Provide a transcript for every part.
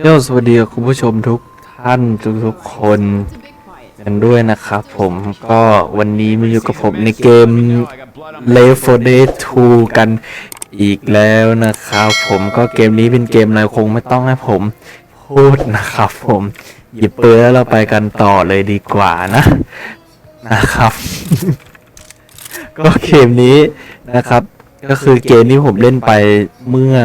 โยสวัสดีคุณผู้ชมทุกท่านทุกๆคนกันด้วยนะครับผมก็วันนี้มาอยู่กับผมในเกม Left 4 Dead 2 กันอีกแล้วนะครับผมก็เกมนี้เป็นเกมอะไรคงไม่ต้องให้ผมพูดนะครับผมหยิบปืนแล้วเราไปกันต่อเลยดีกว่านะนะครับ ก็เกมนี้นะครับ ก็คือเกมที่ผมเล่นไปเมื่อ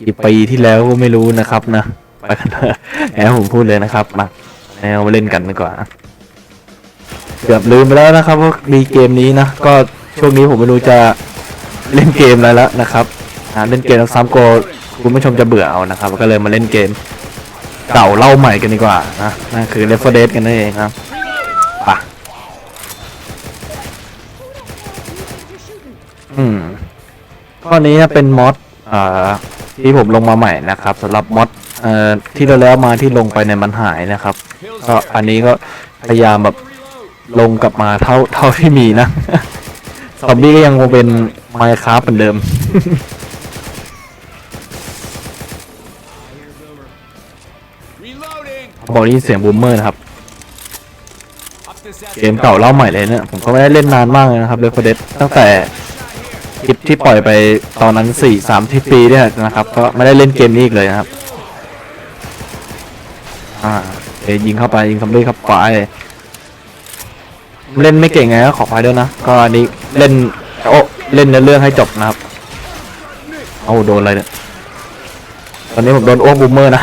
กี่ปีที่แล้วก็ไม่รู้นะครับนะ ไปกันเลยแหมผมพูดเลยนะครับมาแล้วมาเล่นกันดีกว่าเกือบลืมไปแล้วนะครับว่ามีเกมนี้นะก็ช่วงนี้ผมไม่รู้จะเล่นเกมอะไรแล้วนะครับเล่นเกมซ้ำๆกลัวคุณผู้ชมจะเบื่อเอานะครับ ก็เลยมาเล่นเกมเก่าเล่าใหม่กันดีกว่านะนั่นคือ Left 4 Dead กันนั่นเองครับไปะอืมข้อนี้เป็นมอดอ่าที่ผมลงมาใหม่นะครับสำหรับมอด เอ่อที่เราแล้วมาที่ลงไปในยมันหายนะครับ ก็อันนี้ก็พยายามแบบลงกลับมาเท่าเท่าที่มีนะ ซอมบี้ก็ยังคงเป็นไมค์คราฟเหมือนเดิม Reloading. บอกนี่เสียงบูมเมอร์นะครับ Up this เกมเก่าเล่าใหม่เลยเนี่ยผมก็ไม่ได้เล่นนานมากเลยนะครับเลฟเดตั้งแต่คลิปที่ปล่อยไปตอนนั้นสี่สามที่ปีเนี่ยนะครับ ก็ไม่ได้เล่นเกมนี้อีกเลยนะครับ อ่าเอยยิงเข้าไปยิงซอมบี้เข้าไปเล่นไม่เก่งไงก็ขอไปด้วยนะ ก็อันนี้เล่นโอ้เล่นเนื้อเรื่องให้จบนะครับ เอาโดนอะไรเนี่ย ตอนนี้ผมโดนอ้วกบูมเมอร์นะ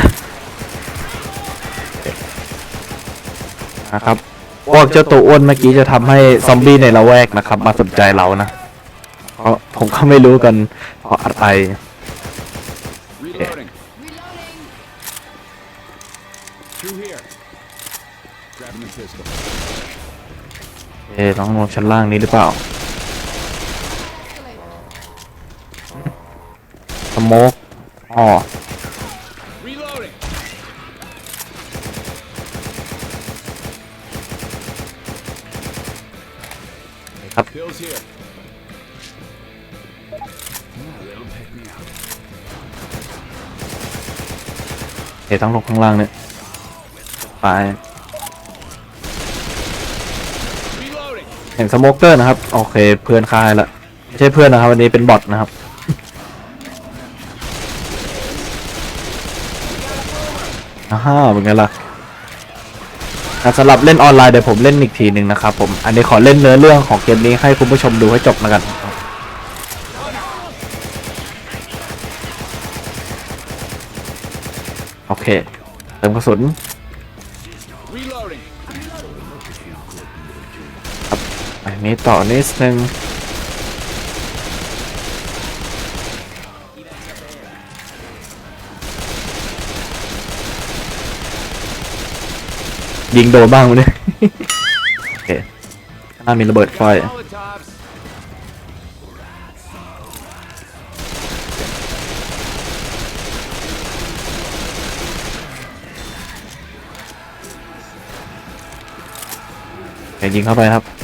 นะครับพวกเจ้าตัวอ้วนเมื่อกี้จะทำให้ซอมบี้ในละแวกนะครับ มาสนใจเรานะเพราะผมก็ไม่รู้กันเพราะอะไร ต้องลงชั้นล่างนี้หรือเปล่าสโมกอ๋อครับเอต้องลงข้างล่างเนี่ยไป Reloading. เห็นสโมกเกอร์นะครับ โอเค เพื่อนคายละไม่ใช่เพื่อนนะครับ วันนี้เป็นบอทนะครับ อ้าวเป็นไงล่ะอะสำหรับเล่นออนไลน์เดี๋ยวผมเล่นอีกทีหนึ่งนะครับผม อันนี้ขอเล่นเนื้อเรื่องของเกมนี้ให้คุณผู้ชมดูให้จบแล้วกันโอเคเติมกระสุน นี้ต่อนิดนึงยิงโดนบ้างมั้ยเนี่ยโอเคข้างหน้ามีระเบิดไฟ ยิงเข้าไปครับ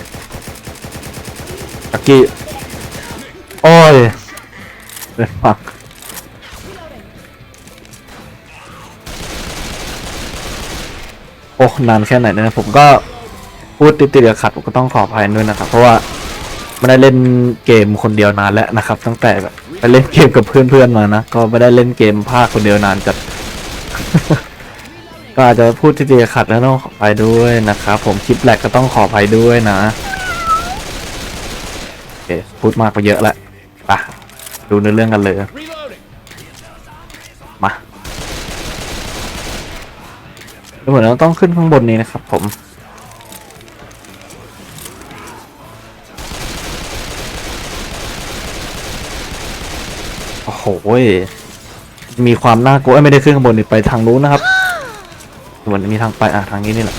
ตะกี้ โอ้ยเดินฟังโอ้นานแค่ไหนเนี่ยผมก็พูดติดติดๆขัดผมก็ต้องขออภัยด้วยนะครับ เพราะว่าไม่ได้เล่นเกมคนเดียวนานแล้วนะครับ ตั้งแต่แบบไปเล่นเกมกับเพื่อนๆมานะก็ไม่ได้เล่นเกมภาคคนเดียวนานจัดก็อาจจะพูดที่ติดๆขัดแล้วต้องขออภัยด้วยนะครับผมคลิปแรกก็ต้องขออภัยด้วยนะ เคพูดมากไปเยอะแล้วไปดูเนื้อเรื่องกันเลย มาดูเหมือนเราต้องขึ้นข้างบนนี้นะครับ ผมโอ้โหมีความน่ากลัวไม่ได้ขึ้นข้างบนนี่ไปทางนู้นนะครับเหมือนมีทางไปอะทางนี้นี่แหละ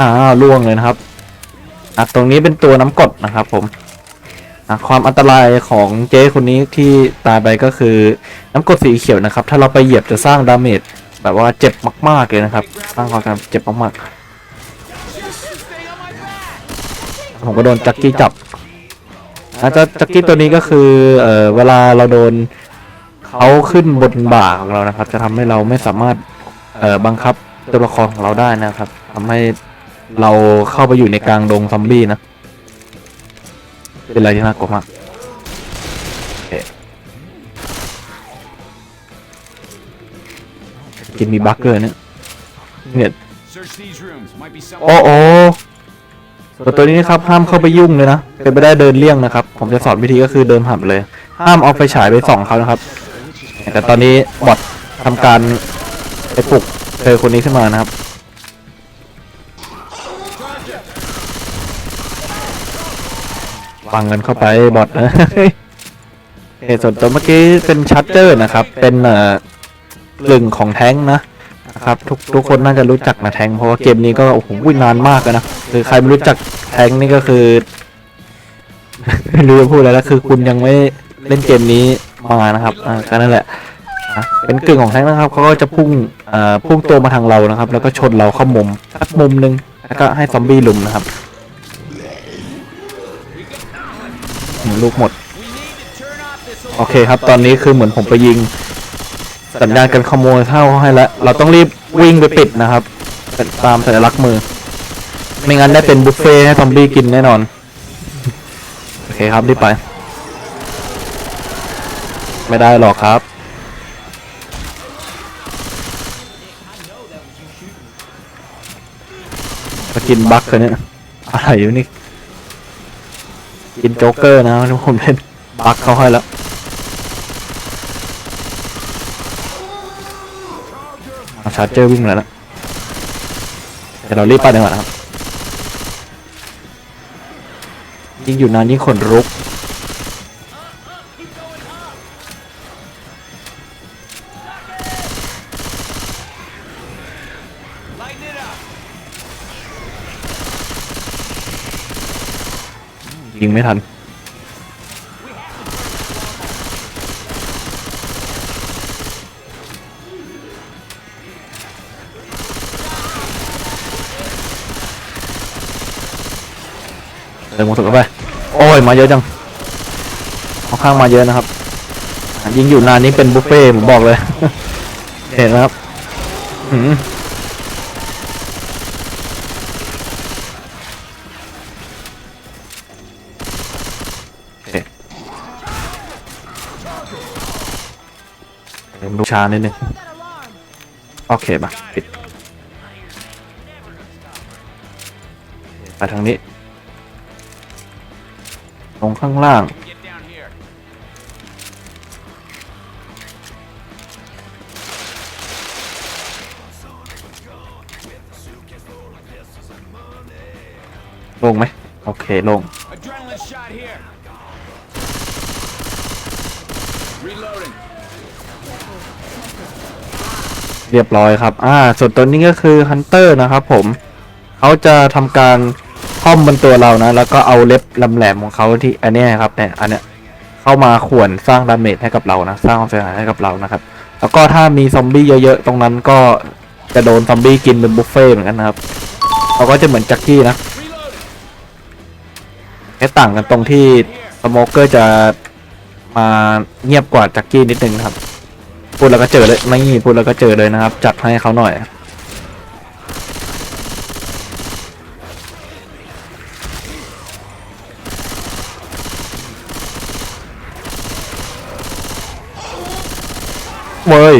อ่าล่วงเลยนะครับอะตรงนี้เป็นตัวน้ำกดนะครับ ผมอะความอันตรายของเจ๊คนนี้ที่ตายไปก็คือน้ำกดสีเขียวนะครับ ถ้าเราไปเหยียบจะสร้างดาเมจแบบว่าเจ็บมาก ๆเลยนะครับ สร้างความเจ็บมากๆผมก็โดนจักกี้จับอนะจ้าจักกี้ตัวนี้ก็คือเอ่อเวลาเราโดนเขาขึ้นบนบ่าของเรานะครับ จะทำให้เราไม่สามารถเอ่อบังคับตัวละครของเราได้นะครับทำให้ เราเข้าไปอยู่ในกลางดงซอมบี้นะ เป็นอะไรที่น่ากลัวมากโอเคกินมีบั๊กเกอร์เนี่ยเนี่ย Search these rooms. Might be โอ้ something. โอ้ส่วนตัวนี้นะครับห้ามเข้าไปยุ่งเลยนะ เป็นไปได้เดินเลี่ยงนะครับ ผมจะสอนวิธีก็คือเดินผ่านไปเลย ห้ามเอาไฟฉายไปส่องเขานะครับ แต่ตอนนี้บอททำการไปปลุกเธอคนนี้ขึ้นมานะครับ วางเงินเข้าไปบอทนะเออส่วนตัวเมื่อกี้เป็นชัตเตอร์นะครับ เป็นเอ่อกลึงของแท้งนะนะครับทุกทุกคนน่าจะรู้จักนะแท้งเพราะว่าเกมนี้ก็โอ้โหนานมากแล้วนะคือใครไม่รู้จักแท้งนี่ก็คือไม่รู้จะพูดอะไรแล้วคือคุณยังไม่เล่นเกมนี้มานะครับอ่าก็นั่นแหละอะเป็นกึ่งของแท้งนะครับเขาก็จะพุ่งเอ่อพุ่งตัวมาทางเรานะครับ แล้วก็ชนเราเข้ามุมสักมุมหนึงแล้วก็ให้ซอมบี้ลุมนะครับ ลูกหมด โอเคครับ ตอนนี้คือเหมือนผมไปยิง สัญญาณการขโมยเข้าให้แล้ว เราต้องรีบวิ่งไปปิดนะครับ ตามสัญลักษณ์มือ ไม่งั้นได้เป็นบุฟเฟ่ให้ซอมบี้กินแน่นอน โอเคครับรีบไป ไม่ได้หรอกครับมากินบัคเลยเนี่ยอะไรอยู่นี่ กินโจ๊กเกอร์นะที่ผมเล่นบักเขาให้แล้วเอาชาร์เจอร์วิ่งแล้วนะเดี๋ยวเรารีบไปดีกว่านะครับ ยิ่งอยู่นานยิ่งขนลุก ยิงไม่ทัน เดินหมดสุดเข้าไป โอ้ย มาเยอะจังเอาข้างมาเยอะนะครับ ยิงอยู่นานนี้เป็นบุฟเฟ่ต์ผมบอกเลย เห็นนะครับ ชานิดนึงโอเคมาปิดไปทางนี้ ตรงข้างล่าง ลงไหม โอเค ลง เรียบร้อยครับ อ่า ส่วนตัวนี้ก็คือฮันเตอร์นะครับผมเขาจะทำการค่อมบนตัวเรานะ แล้วก็เอาเล็บลำแหลมของเขาที่อันนี้ครับเนี่ยอันเนี้ยเข้ามาข่วนสร้างดาเมจให้กับเรานะ สร้างความเสียหายให้กับเรานะครับ แล้วก็ถ้ามีซอมบี้เยอะๆ ตรงนั้นก็จะโดนซอมบี้กินเป็นบุฟเฟ่เหมือนกันนะครับเขาก็จะเหมือนจักกี้นะแค่ต่างกันตรงที่สโมเกอร์จะมาเงียบกว่าจักกี้นิดนึงครับ พูดแล้วก็เจอเลยไม่พูดแล้วก็เจอเลยนะครับ จัดให้เขาหน่อย เว้ย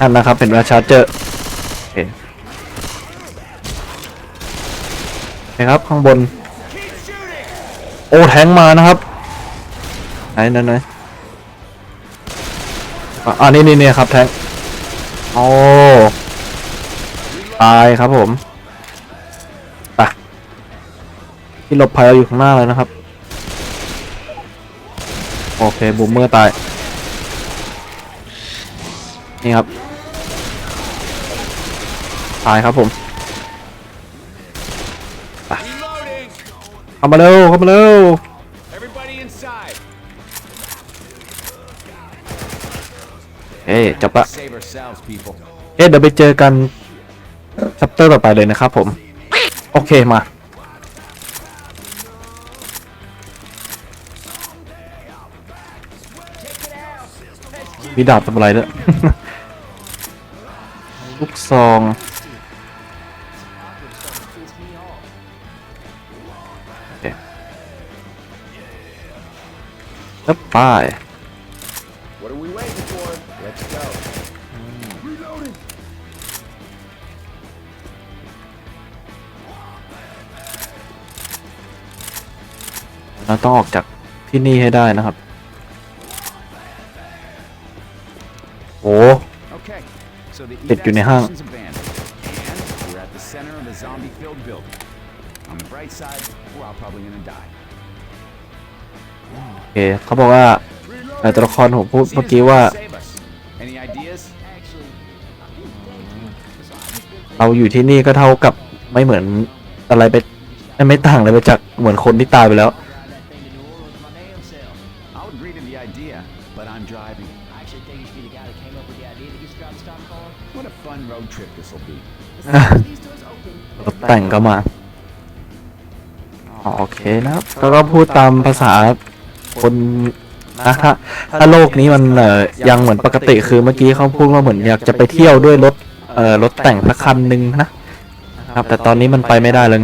นั่นนะครับเป็นราชาร์จเจอโอเคโอเคครับข้างบน โอ้แทงมานะครับ ไหนไหนไหน อะอ่านี่นี่นี่ครับแทงโอ้ตายครับผมไปที่หลบภัยเราอยู่ข้างหน้าเลยนะครับ โอเคบูมเมอร์ตาย นี่ครับ ตายครับผม Reloading. เข้ามาเร็วเข้ามาเร็ว เอ้จบละเอ๊เดี๋ยวไปเจอกันซัปเตอร์ต่อไปเลยนะครับผม โอเคมา มีดาบทำอะไรด้วยลูกซองแล้วป เราต้องออกจากที่นี่ให้ได้นะครับ โอ้ Okay. So the Tiệt kiểu này ha. evac station's abandoned, and we're at the center of a zombie-filled building. On the bright side, we're all probably gonna die. โอเคเขาบอกว่าเอ่อตัวละครผมพูด See เมื่อ this กี้ว่า might save us. Any ideas? เราอยู่ที่นี่ก็เท่ากับไม่เหมือนอะไรไป ไม่ต่างเลยไปจากเหมือนคนที่ตายไปแล้ว รถแต่งก็มาอ๋อโอเคนะครับแล้วก็พูดตามภาษาคนนะถ้าถ้าโลกนี้มันเอ่อยังเหมือนปกติคือเมื่อกี้เขาพูดว่าเหมือนอยากจะไปเที่ยวด้วยรถเอ่อรถแต่งสักคันหนึ่งนะครับ แต่ตอนนี้มันไปไม่ได้เลย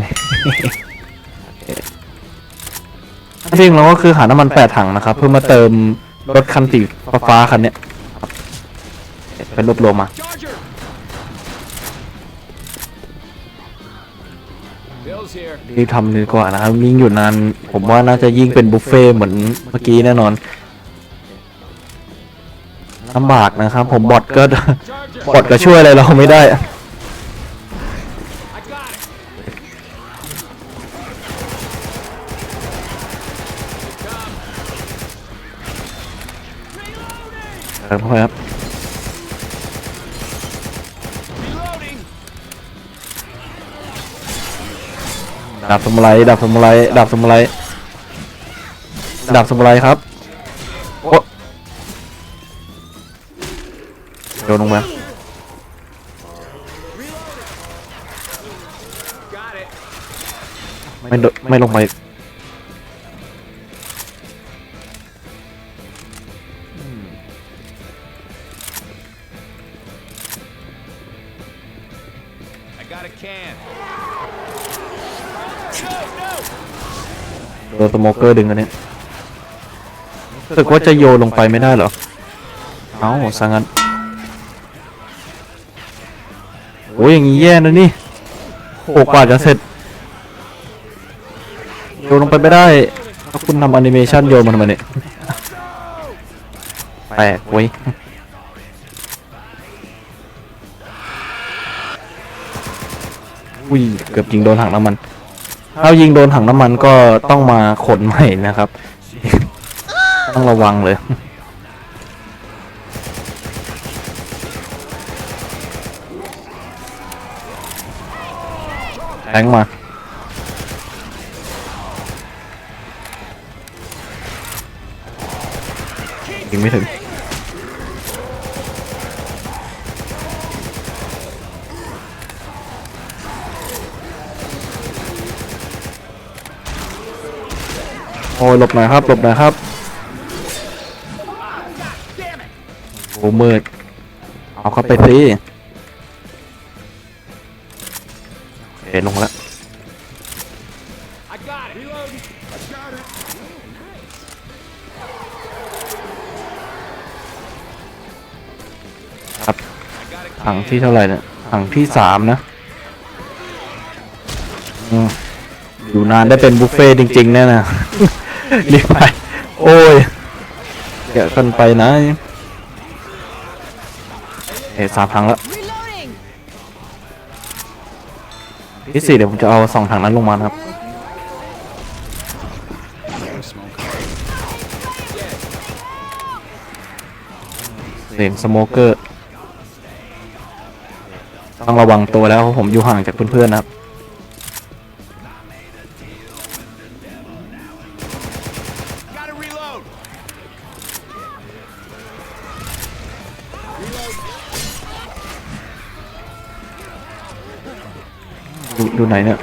จริงเราก็คือหาน้ำมันแปดถังนะครับ เพื่อมาเติมรถคันสีฟ้าคันเนี้ยเป็นรวบรวมมา รีบทำดีกว่านะครับยิ่งอยู่นาน ผมว่าน่าจะยิ่งเป็นบุฟเฟ่เหมือนเมื่อกี้แน่นอนลำบากนะครับ ผมบอทก็บอทก็ช่วยอะไรเราไม่ได้ครับาบสมุไรดาบสมุไรดาบสมุไรดาบสมุไรครับโอ้โดนลงมาไม่โดไม่ลงไป สโมเกอร์ดึงอันนี้รู้สึกว่าจะโยนลงไปไม่ได้เหรอ เอ้าสังงั้นโอ้ยอย่างงี้แย่นะนี่โอกว่าจะเสร็จ โยนลงไปไม่ได้ถ้าคุณทำแอนิเมชันโยนมันทำไมเนี่ยแปลกเว้ยอุ้ยเกือบยิงโดนถังน้ำมัน ถ้ายิงโดนถังน้ำมันก็ต้องมาขนใหม่นะครับ ต้องระวังเลย แทงมา ยิงไม่ถึง หลบหน่อยครับ หลบหน่อยครับโอ้มืด เอาเข้าไปสิโอเคลงแล้วครับถังที่เท่าไหร่เนี่ยถังที่สามนะอยู่นานได้เป็นบุฟเฟ่ต์จริงๆแน่นะ รีบไป โอ้ยเดี๋ยวกันไปนะ เอะสามถังแล้ว Reloading! ที่สี่เดี๋ยวผมจะเอาสองถังนั้นลงมานะครับ เสียงสโมเกอร์ ต้องระวังตัวแล้วเพราะผมอยู่ห่างจากเพื่อนๆนะครับ ดูดูไหนเนี่ย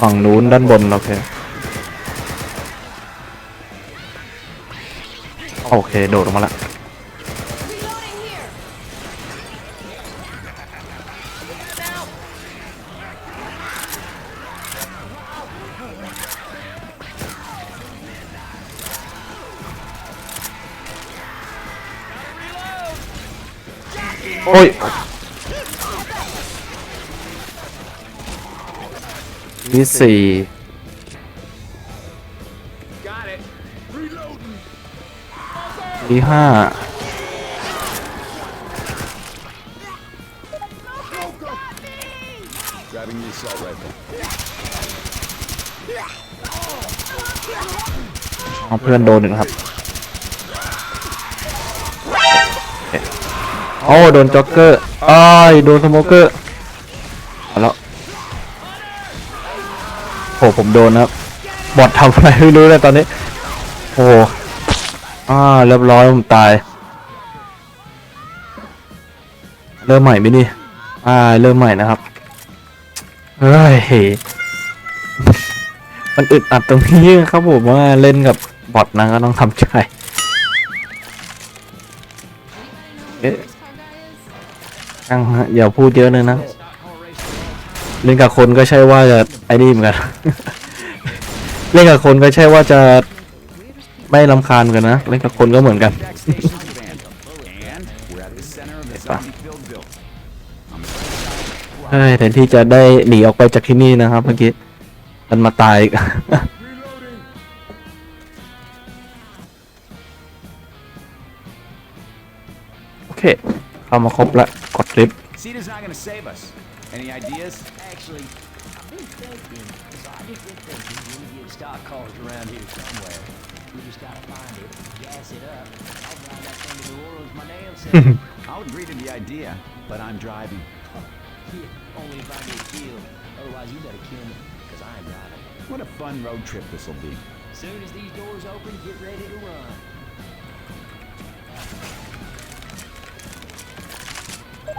ฝั่งนู้นด้านบนโอเค โอเค โดดลงมาล้วโอ้ย ที่สี่ที่ห้าเอาเพื่อนโดนหนึ่งครับ โอ้ โดนจ็อกเกอร์อ้ายโดนสโมเกอร์ โอ้ผมโดนนะครับ บอดทำอะไรไม่รู้เลยตอนนี้ โอ้อ่าเรียบร้อยผมตาย เริ่มใหม่ไหมนี่อ่าเริ่มใหม่นะครับเฮ้ยมันอึดอัดตรงนี้ครับผมว่าเล่นกับบอทนะก็ต้องทำใจเอ๊ะช่างฮะอย่าพูดเยอะเลยนะ เล่นกับคนก็ใช่ว่าจะไอ้นี่เหมือนกัน เล่นกับคนก็ใช่ว่าจะไม่ลำคาญกันนะ เล่นกับคนก็เหมือนกัน Back station band. And we're at the center of the zombie-filled building. On the right side, เฮ้ยแทนที่จะได้หนีออกไปจากที่นี่นะครับเมื่อกี้มันมาตายอีกโอเค เข้ามาครบละกดลิฟต์ Cedar's not gonna save us. Any ideas? Actually, I've been thinking, so I just been thinking we need to get stock cars around here somewhere. We just gotta find it, gas it up. I'll drive that thing to New Orleans my damn self. I'll agree to the idea, but I'm driving. yeah, only if I get killed. Otherwise, you better kill me, because I ain't driving. What a fun road trip this'll be. Soon as these doors open, get ready to run.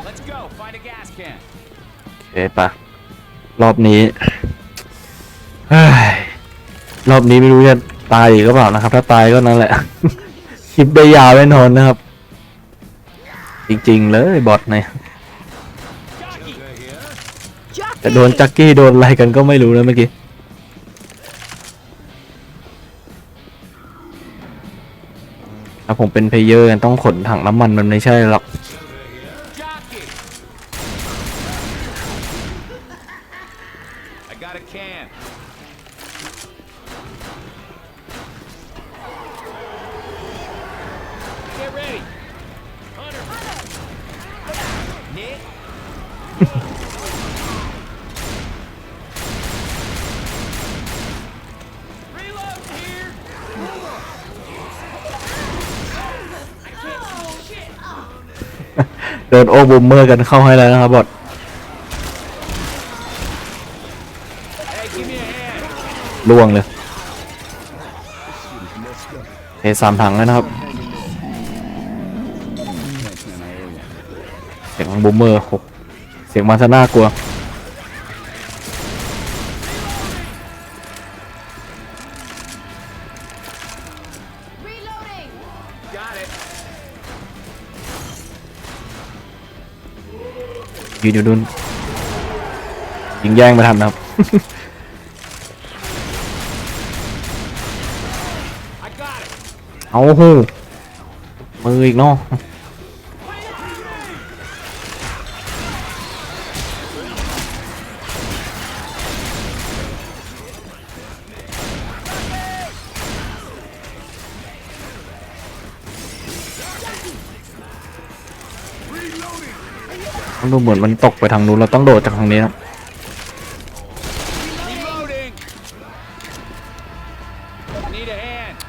Let's go. Find a gas can. โอเคปะรอบนี้เฮ้ยรอบนี้ไม่รู้จะตายอีกหรือเปล่านะครับ ถ้าตายก็นั่นแหละ คลิปได้ยาวแน่นอนนะครับ จริงๆเลยบอทเนี่ยจะโดนจักกี้โดนอะไรกันก็ไม่รู้นะเมื่อกี้ถ้าผมเป็นเพลเยอร์ต้องขนถังน้ำมันมันไม่ใช่หรอก เดินโอบูมเมอร์กันเข้าให้แล้วนะครับบอทล่วงเลยเทสามถังแล้วนะครับเสียงบูมเมอร์หกเสียงมันจะน่ากลัว ยืนอยู่ดุนยิงแย่งไม่ทันนะครับ I got it. เอาหูมืออีกเนาะ ดูเหมือนมันตกไปทางนู้นเราต้องโดดจากทางนี้ครับ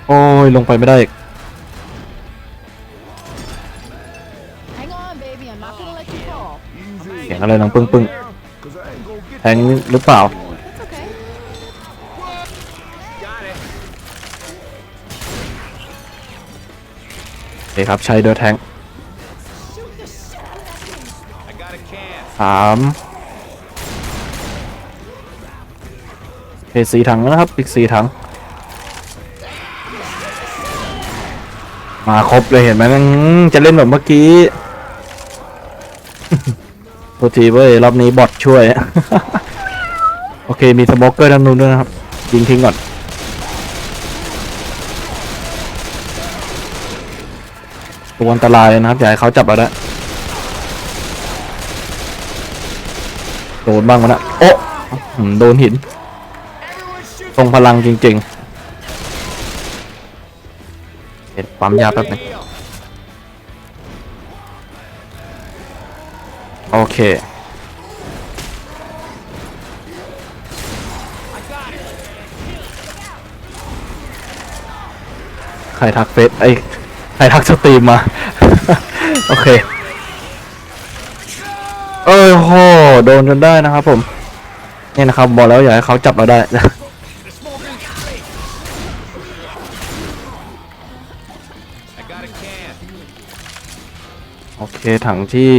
โอ้ยลงไปไม่ได้อีกเสียงอะไรดังปึ้งปึ้งแทงหรือเปล่าโอเคครับใช้เดอแทง สามเคสี่ถังแล้วนะครับ อีกสี่ถัง มาครบเลยเห็นไหมจะเล่นแบบเมื่อกี้โทษทีเว้ย รอบนี้บอทช่วย โอเค มีสโมกเกอร์ทางนู้นด้วยนะครับ ยิงทิ้งก่อน ตัวอันตรายเลยนะครับ อย่าให้เขาจับเราได้ โดนบ้างมันะโอ้โดนหินทรงพลังจริงๆเห็นปั๊มยาแป๊บนึงโอเค ใครทักเฟซไอ้ใครทักสตรีมมา โอเค เอ้ยโหโดนจนได้นะครับผมนี่นะครับบอกแล้วอย่าให้เขาจับเราได้ โอเคถังที่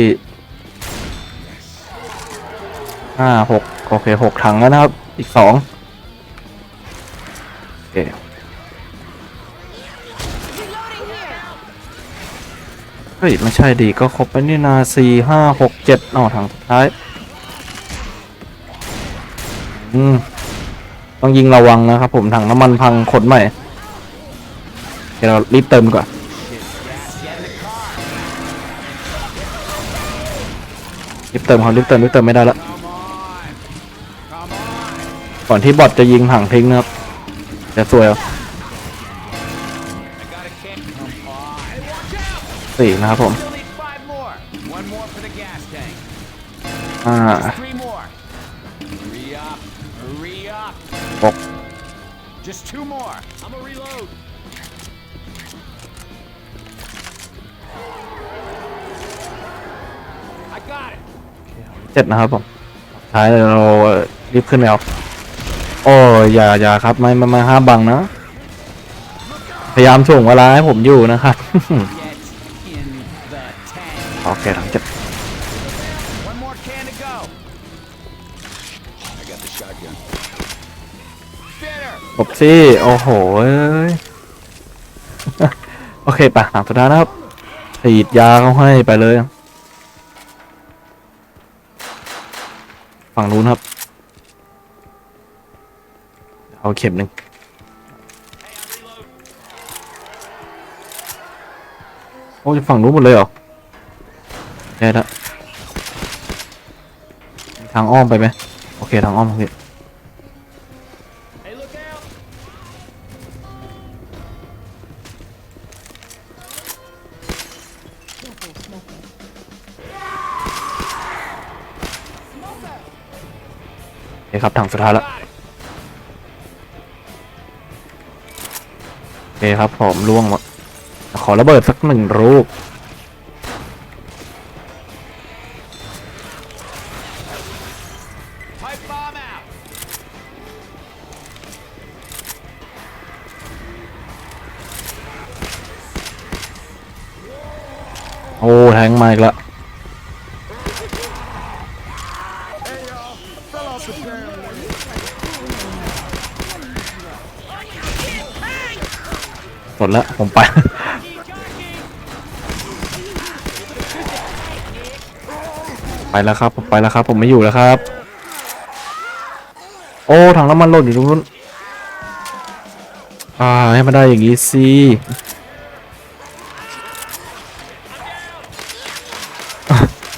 ห้าหกโอเคหกถังแล้วนะครับ อีกสองโอเค เฮ้ย ไม่ใช่ดีก็ครบไปนี่นาสี่ห้าหกเจ็ดอ๋อถังสุดท้าย อืม ต้องยิงระวังนะครับผมถังน้ำมันพังขนใหม่ เดี๋ยวเรารีบเติมก่อนรีบเติมเขารีบเติมรีบเติมไม่ได้ละก่อนที่บอทจะยิงถังทิ้งนะครับจะสวยเอา สี่นะครับผม Still need five more. One more for the gas tank. อ่า Three more. Hurry up. Hurry up. หก Just two more. I'm a reload. I got it. เจ็ดนะครับผมสุดท้ายเรารีบขึ้นแล้วโอ้ยอย่าอย่าครับไม่ไม่ไม่ห้ามบังนะ พยายามส่งเวลาให้ผมอยู่นะครับ โอเคถังเจ็ด One more can to go. I got the shotgun. Fitter. จบสิโอ้โหเอ้ยโอเคไปถังสุดท้ายนะครับฉีดยาเขาให้ไปเลย ฝั่งนู้นครับเอาเข็มหนึ่งโอ้ยฝั่งนู้นหมดเลยเหรอ ได้ละมีทางอ้อมไปไหมโอเคทางอ้อมโอเค Hey, look out. โอเครับทางสุดท้ายแล้วโอเคครับผมล่วงหมดขอระเบิดสักหนึ่งลูก ดแล้ว ผมไป ไปแล้วครับ ผมไปแล้วครับ ผมไม่อยู่แล้วครับ โอ้ถังน้ำมันหล่นอยู่ตรงนู้นอ่าให้มันได้อย่างนี้สิ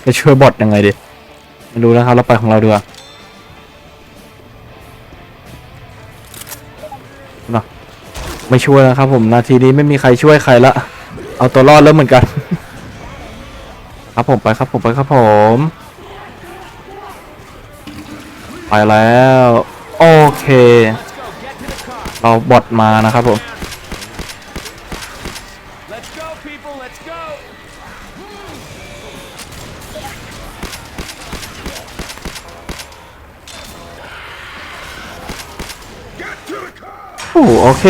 จะช่วยบอทยังไงดีไม่รู้นะครับ เราไปของเราดีกว่านะ ไม่ช่วยนะครับผมนาทีนี้ไม่มีใครช่วยใครละ เอาตัวรอดแล้วเหมือนกัน ครับผมไปครับผมไปครับผม ไปแล้ว โอเค เราบอทมานะครับผม โอเค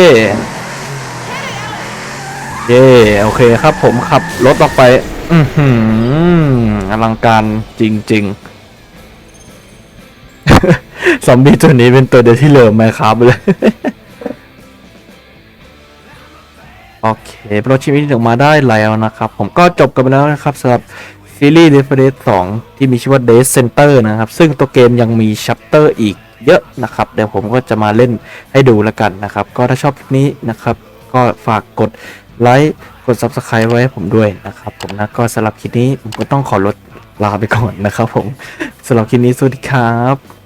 เย่โอเคครับผมขับรถออกไป อือหืออลังการจริง ๆ ซอมบี้ตัวนี้เป็นตัวเดียวที่เหลือไหมครับเลย โอเคโปรชิมิถึงมาได้แล้วนะครับ ผมก็จบกันไปแล้วนะครับสำหรับซีรีส์ d e f e d 2ที่มีชื่อว่า Death Center นะครับ ซึ่งตัวเกมยังมีชัปเตอร์อีก เยอะนะครับ เดี๋ยวผมก็จะมาเล่นให้ดูแล้วกันนะครับ ก็ถ้าชอบคลิปนี้นะครับ ก็ฝากกดไลค์กด Subscribe ไว้ให้ผมด้วยนะครับ ผมนะก็สำหรับคลิปนี้ผมก็ต้องขอลดลาไปก่อนนะครับ ผมสำหรับคลิปนี้สวัสดีครับ